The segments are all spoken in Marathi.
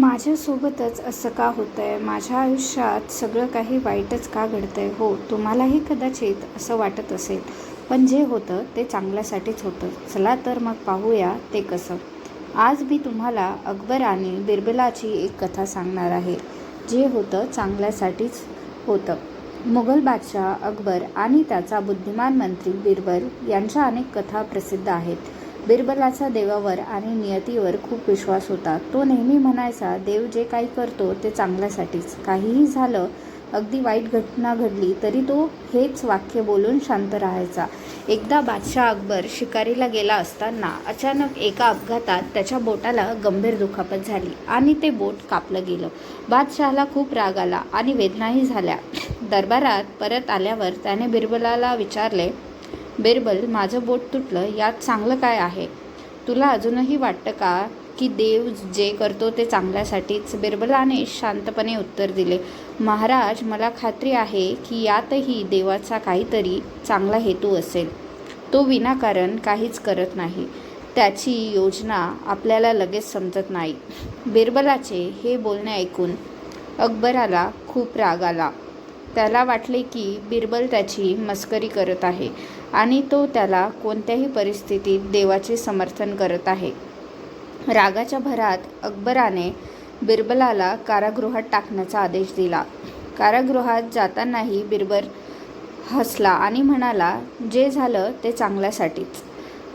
माझ्यासोबतच असं का होतं आहे माझ्या आयुष्यात सगळं काही वाईटच का घडतं आहे हो तुम्हालाही कदाचित असं वाटत असेल. पण जे होतं ते चांगल्यासाठीच होतं. चला तर मग पाहूया ते कसं. आज मी तुम्हाला अकबर आणि बिरबलाची एक कथा सांगणार आहे. जे होतं चांगल्यासाठीच होतं. मुघल बादशाह अकबर आणि त्याचा बुद्धिमान मंत्री बिरबल यांच्या अनेक कथा प्रसिद्ध आहेत. बिरबलाचा देवावर आणि नियतीवर खूप विश्वास होता. तो नेहमी म्हणायचा देव जे काही करतो ते चांगल्यासाठीच. काहीही झालं अगदी वाईट घटना घडली तरी तो हेच वाक्य बोलून शांत राहायचा. एकदा बादशाह अकबर शिकारीला गेला असताना अचानक एका अपघातात त्याच्या बोटाला गंभीर दुखापत झाली आणि ते बोट कापलं गेलं. बादशहाला खूप राग आला आणि वेदनाही झाल्या. दरबारात परत आल्यावर त्याने बिरबलाला विचारले बिरबल माझं बोट तुटलं यात चांगलं काय आहे? तुला अजूनही वाटतं का की देव जे करतो ते चांगल्यासाठीच? बिरबलाने शांतपणे उत्तर दिले. महाराज मला खात्री आहे की यातही देवाचा काहीतरी चांगला हेतू असेल. तो विनाकारण काहीच करत नाही. त्याची योजना आपल्याला लगेच समजत नाही. बिरबलाचे हे बोलणे ऐकून अकबराला खूप राग आला. त्याला वाटले की बिरबल त्याची मस्करी करत आहे आणि तो त्याला कोणत्याही परिस्थितीत देवाचे समर्थन करत आहे. रागाच्या भरात अकबराने बिरबलाला कारागृहात टाकण्याचा आदेश दिला. कारागृहात जातानाही बिरबल हसला आणि म्हणाला जे झालं ते चांगल्यासाठीच.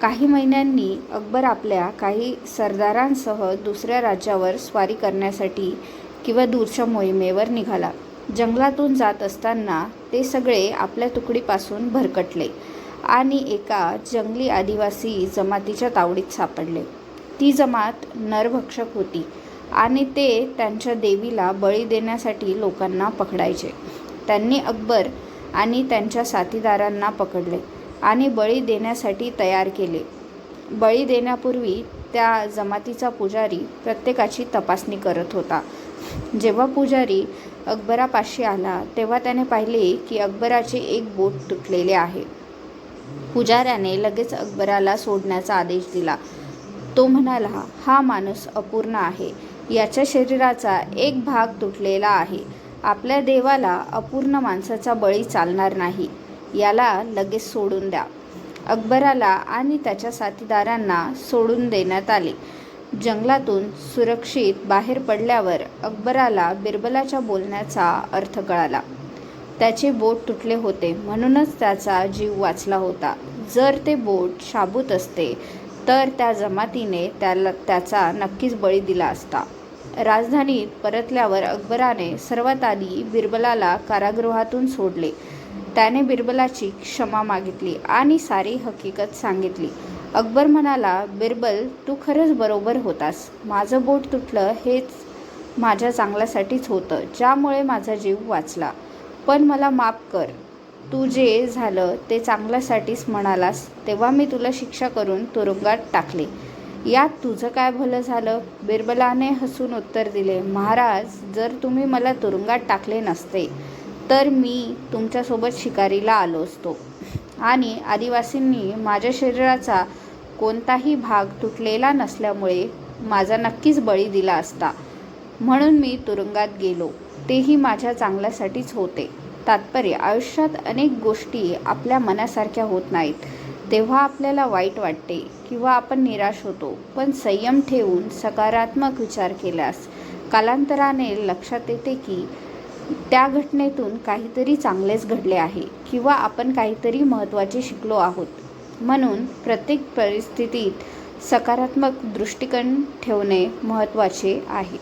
काही महिन्यांनी अकबर आपल्या काही सरदारांसह दुसऱ्या राज्यावर स्वारी करण्यासाठी किंवा दूरच्या मोहिमेवर निघाला. जंगलातून जात असताना ते सगळे आपल्या तुकडीपासून भरकटले आणि एका जंगली आदिवासी जमातीच्या तावडीत सापडले. ती जमात नरभक्षक होती आणि ते त्यांच्या देवीला बळी देण्यासाठी लोकांना पकडायचे. त्यांनी अकबर आणि त्यांच्या साथीदारांना पकडले आणि बळी देण्यासाठी तयार केले. बळी देण्यापूर्वी त्या जमातीचा पुजारी प्रत्येकाची तपासणी करत होता. जेव्हा पुजारी अकबरापाशी आला तेव्हा त्याने पाहिले की अकबराचे एक बोट तुटलेले आहे. पुजाऱ्याने लगेच अकबराला सोडण्याचा आदेश दिला. तो म्हणाला हा माणूस अपूर्ण आहे. याच्या शरीराचा एक भाग तुटलेला आहे. आपल्या देवाला अपूर्ण माणसाचा बळी चालणार नाही. याला लगेच सोडून द्या. अकबराला आणि त्याच्या साथीदारांना सोडून देण्यात आले. जंगलातून सुरक्षित बाहेर पडल्यावर अकबराला बिरबलाच्या बोलण्याचा अर्थ कळाला. त्याचे बोट तुटले होते म्हणूनच त्याचा जीव वाचला होता. जर ते बोट शाबूत असते तर त्या जमातीने त्याला त्याचा नक्कीच बळी दिला असता. राजधानीत परतल्यावर अकबराने सर्वात आधी बिरबलाला कारागृहातून सोडले. त्याने बिरबलाची क्षमा मागितली आणि सारी हकीकत सांगितली. अकबर म्हणाला बिरबल तू खरंच बरोबर होतास. माझं बोट तुटलं हेच माझ्या चांगल्यासाठीच होतं ज्यामुळे माझा जीव वाचला. पण मला माफ कर. तू जे झालं ते चांगल्यासाठीच म्हणालास. तेव्हा मी तुला शिक्षा करून तुरुंगात टाकले. यात तुझं काय भलं झालं? बिरबलाने हसून उत्तर दिले महाराज जर तुम्ही मला तुरुंगात टाकले नसते तर मी तुमच्यासोबत शिकारीला आलो असतो. आणि आदिवासींनी माझ्या शरीराचा कोणताही भाग तुटलेला नसल्यामुळे माझा नक्कीच बळी दिला असता. म्हणून मी तुरुंगात गेलो. तेही माझ्या चांगल्यासाठीच होते. तात्पर्य आयुष्यात अनेक गोष्टी आपल्या मनासारख्या होत नाहीत. तेव्हा आपल्याला वाईट वाटते किंवा आपण निराश होतो पण संयम ठेवून सकारात्मक विचार केल्यास कालांतराने लक्षात येते की त्या घटनेतून काहीतरी चांगलेच घडले आहे किंवा आपण काहीतरी महत्त्वाचे शिकलो आहोत. म्हणून प्रत्येक परिस्थितीत सकारात्मक दृष्टिकोन ठेवणे महत्त्वाचे आहे.